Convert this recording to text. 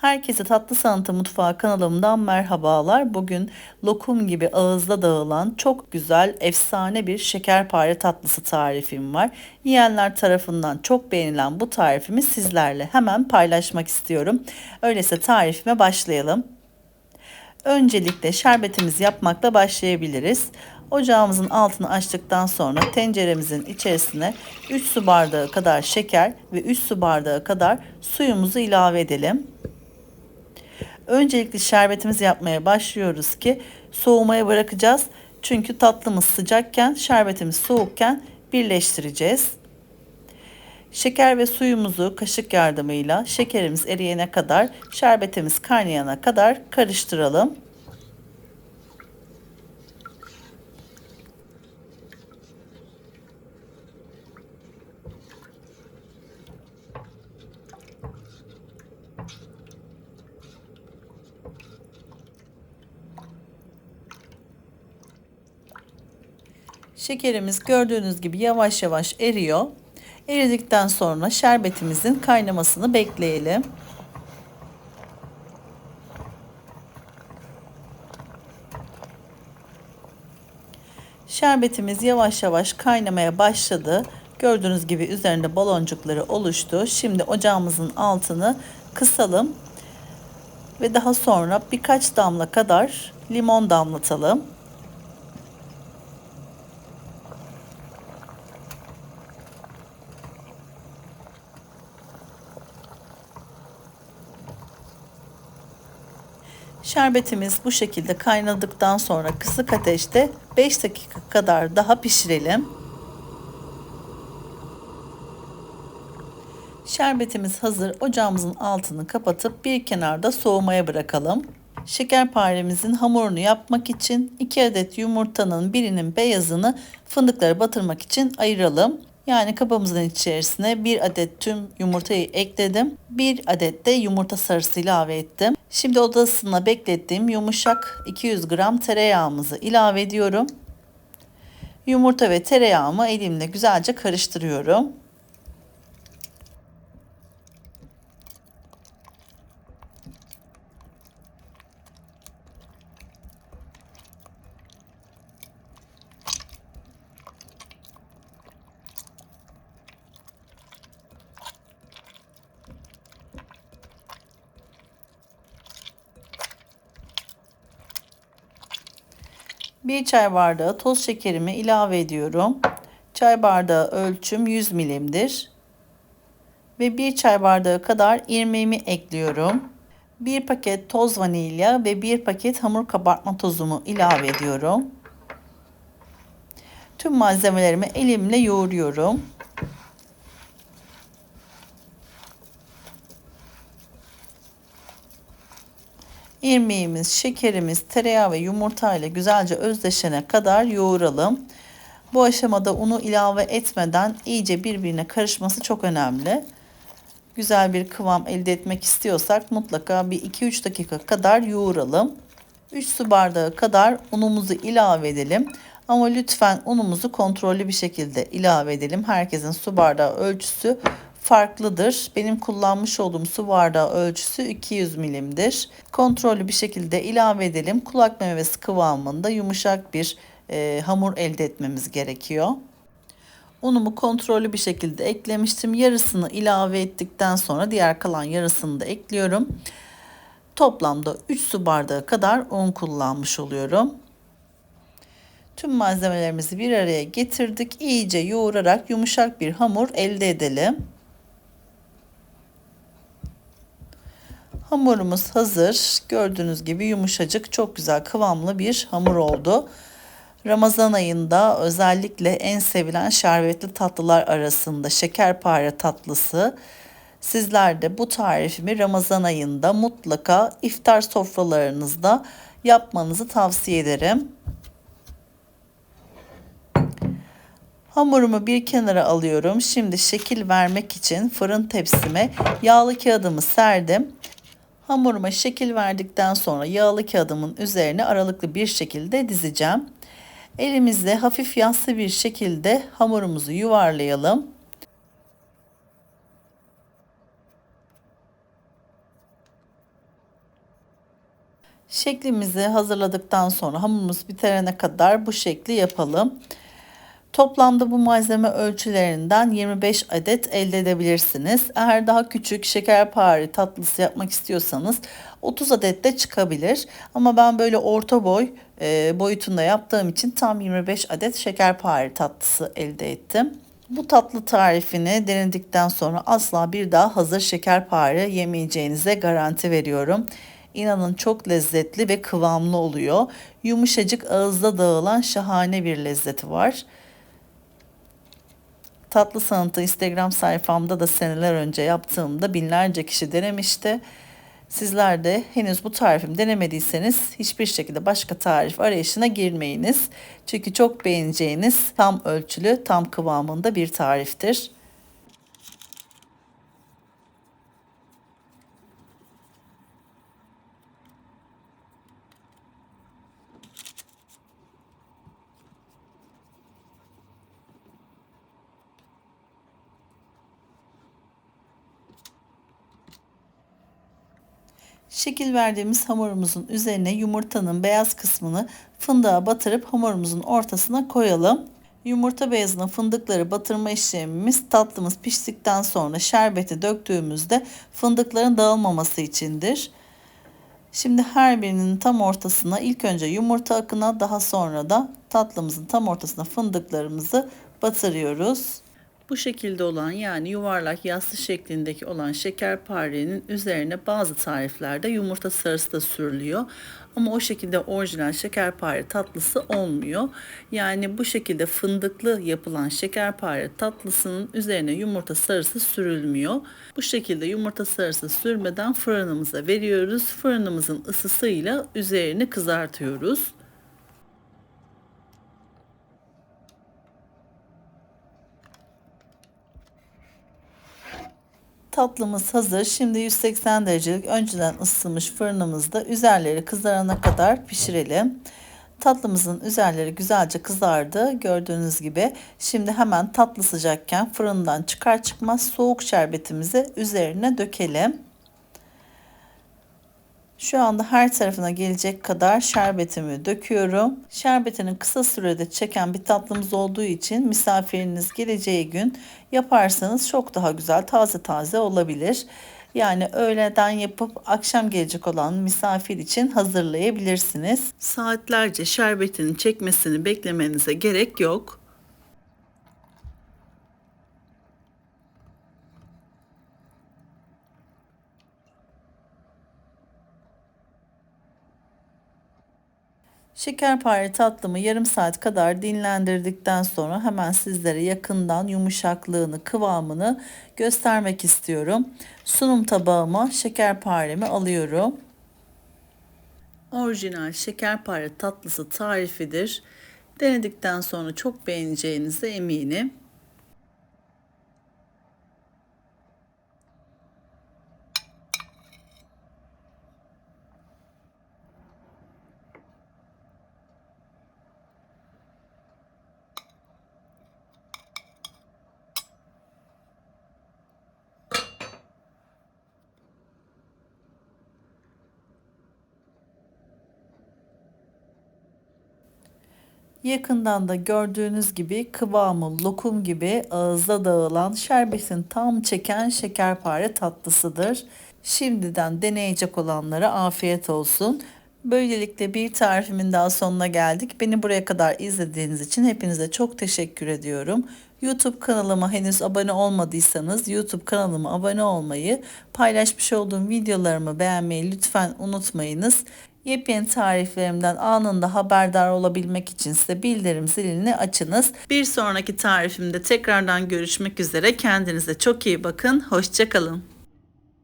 Herkese Tatlı Sanatı Mutfağı kanalımdan merhabalar. Bugün lokum gibi ağızda dağılan çok güzel, efsane bir şekerpare tatlısı tarifim var. Yiyenler tarafından çok beğenilen bu tarifimi sizlerle hemen paylaşmak istiyorum. Öyleyse tarifime başlayalım. Öncelikle şerbetimizi yapmakla başlayabiliriz. Ocağımızın altını açtıktan sonra tenceremizin içerisine 3 su bardağı kadar şeker ve 3 su bardağı kadar suyumuzu ilave edelim. Öncelikle şerbetimizi yapmaya başlıyoruz ki soğumaya bırakacağız. Çünkü tatlımız sıcakken şerbetimiz soğukken birleştireceğiz. Şeker ve suyumuzu kaşık yardımıyla şekerimiz eriyene kadar, şerbetimiz kaynayana kadar karıştıralım. Şekerimiz gördüğünüz gibi yavaş yavaş eriyor. Eridikten sonra şerbetimizin kaynamasını bekleyelim. Şerbetimiz yavaş yavaş kaynamaya başladı. Gördüğünüz gibi üzerinde baloncukları oluştu. Şimdi ocağımızın altını kısalım ve daha sonra birkaç damla kadar limon damlatalım. Şerbetimiz bu şekilde kaynadıktan sonra kısık ateşte 5 dakika kadar daha pişirelim. Şerbetimiz hazır. Ocağımızın altını kapatıp bir kenarda soğumaya bırakalım. Şekerparemizin hamurunu yapmak için 2 adet yumurtanın birinin beyazını fındıkları batırmak için ayıralım. Yani kabımızın içerisine bir adet tüm yumurtayı ekledim. Bir adet de yumurta sarısı ilave ettim. Şimdi odasına beklettiğim yumuşak 200 gram tereyağımızı ilave ediyorum. Yumurta ve tereyağımı elimle güzelce karıştırıyorum. Bir çay bardağı toz şekerimi ilave ediyorum. Çay bardağı ölçüm 100 milimdir. Ve bir çay bardağı kadar irmiğimi ekliyorum. Bir paket toz vanilya ve bir paket hamur kabartma tozumu ilave ediyorum. Tüm malzemelerimi elimle yoğuruyorum. İrmiğimiz, şekerimiz, tereyağı ve yumurta ile güzelce özdeşene kadar yoğuralım. Bu aşamada unu ilave etmeden iyice birbirine karışması çok önemli. Güzel bir kıvam elde etmek istiyorsak mutlaka bir 2-3 dakika kadar yoğuralım. 3 su bardağı kadar unumuzu ilave edelim. Ama lütfen unumuzu kontrollü bir şekilde ilave edelim. Herkesin su bardağı ölçüsü farklıdır. Benim kullanmış olduğum su bardağı ölçüsü 200 milimdir. Kontrollü bir şekilde ilave edelim. Kulak memesi kıvamında yumuşak bir e, hamur elde etmemiz gerekiyor. Unumu kontrollü bir şekilde eklemiştim. Yarısını ilave ettikten sonra diğer kalan yarısını da ekliyorum. Toplamda 3 su bardağı kadar un kullanmış oluyorum. Tüm malzemelerimizi bir araya getirdik. İyice yoğurarak yumuşak bir hamur elde edelim. Hamurumuz hazır. Gördüğünüz gibi yumuşacık, çok güzel kıvamlı bir hamur oldu. Ramazan ayında özellikle en sevilen şerbetli tatlılar arasında şekerpare tatlısı. Sizler de bu tarifimi Ramazan ayında mutlaka iftar sofralarınızda yapmanızı tavsiye ederim. Hamurumu bir kenara alıyorum. Şimdi şekil vermek için fırın tepsime yağlı kağıdımı serdim. Hamuruma şekil verdikten sonra yağlı kağıdımın üzerine aralıklı bir şekilde dizeceğim. Elimizle hafif yassı bir şekilde hamurumuzu yuvarlayalım. Şeklimizi hazırladıktan sonra hamurumuz biterene kadar bu şekli yapalım. Toplamda bu malzeme ölçülerinden 25 adet elde edebilirsiniz. Eğer daha küçük şekerpare tatlısı yapmak istiyorsanız 30 adet de çıkabilir. Ama ben böyle orta boy e, boyutunda yaptığım için tam 25 adet şekerpare tatlısı elde ettim. Bu tatlı tarifini denedikten sonra asla bir daha hazır şekerpare yemeyeceğinize garanti veriyorum. İnanın çok lezzetli ve kıvamlı oluyor. Yumuşacık ağızda dağılan şahane bir lezzeti var. Tatlı sanatı Instagram sayfamda da seneler önce yaptığımda binlerce kişi denemişti. Sizler de henüz bu tarifimi denemediyseniz hiçbir şekilde başka tarif arayışına girmeyiniz. Çünkü çok beğeneceğiniz tam ölçülü, tam kıvamında bir tariftir. Şekil verdiğimiz hamurumuzun üzerine yumurtanın beyaz kısmını fındığa batırıp hamurumuzun ortasına koyalım. Yumurta beyazına fındıkları batırma işlemimiz tatlımız piştikten sonra şerbeti döktüğümüzde fındıkların dağılmaması içindir. Şimdi her birinin tam ortasına ilk önce yumurta akına daha sonra da tatlımızın tam ortasına fındıklarımızı batırıyoruz. Bu şekilde olan yani yuvarlak yassı şeklindeki olan şekerparenin üzerine bazı tariflerde yumurta sarısı da sürülüyor. Ama o şekilde orijinal şekerpare tatlısı olmuyor. Yani bu şekilde fındıklı yapılan şekerpare tatlısının üzerine yumurta sarısı sürülmüyor. Bu şekilde yumurta sarısı sürmeden fırınımıza veriyoruz. Fırınımızın ısısıyla üzerini kızartıyoruz. Tatlımız hazır. Şimdi 180 derecelik önceden ısıtılmış fırınımızda üzerleri kızarana kadar pişirelim. Tatlımızın üzerleri güzelce kızardı. Gördüğünüz gibi şimdi hemen tatlı sıcakken fırından çıkar çıkmaz soğuk şerbetimizi üzerine dökelim. Şu anda her tarafına gelecek kadar şerbetimi döküyorum. Şerbetini kısa sürede çeken bir tatlımız olduğu için misafiriniz geleceği gün yaparsanız çok daha güzel taze taze olabilir. Yani öğleden yapıp akşam gelecek olan misafir için hazırlayabilirsiniz. Saatlerce şerbetini çekmesini beklemenize gerek yok. Şekerpare tatlımı yarım saat kadar dinlendirdikten sonra hemen sizlere yakından yumuşaklığını, kıvamını göstermek istiyorum. Sunum tabağıma şekerparemi alıyorum. Orijinal şekerpare tatlısı tarifidir. Denedikten sonra çok beğeneceğinize eminim. Yakından da gördüğünüz gibi kıvamı lokum gibi ağızda dağılan şerbetin tam çeken şekerpare tatlısıdır. Şimdiden deneyecek olanlara afiyet olsun. Böylelikle bir tarifimin daha sonuna geldik. Beni buraya kadar izlediğiniz için hepinize çok teşekkür ediyorum. YouTube kanalıma henüz abone olmadıysanız YouTube kanalıma abone olmayı, paylaşmış olduğum videolarımı beğenmeyi lütfen unutmayınız. Yepyeni tariflerimden anında haberdar olabilmek için size bildirim zilini açınız. Bir sonraki tarifimde tekrardan görüşmek üzere. Kendinize çok iyi bakın. Hoşçakalın.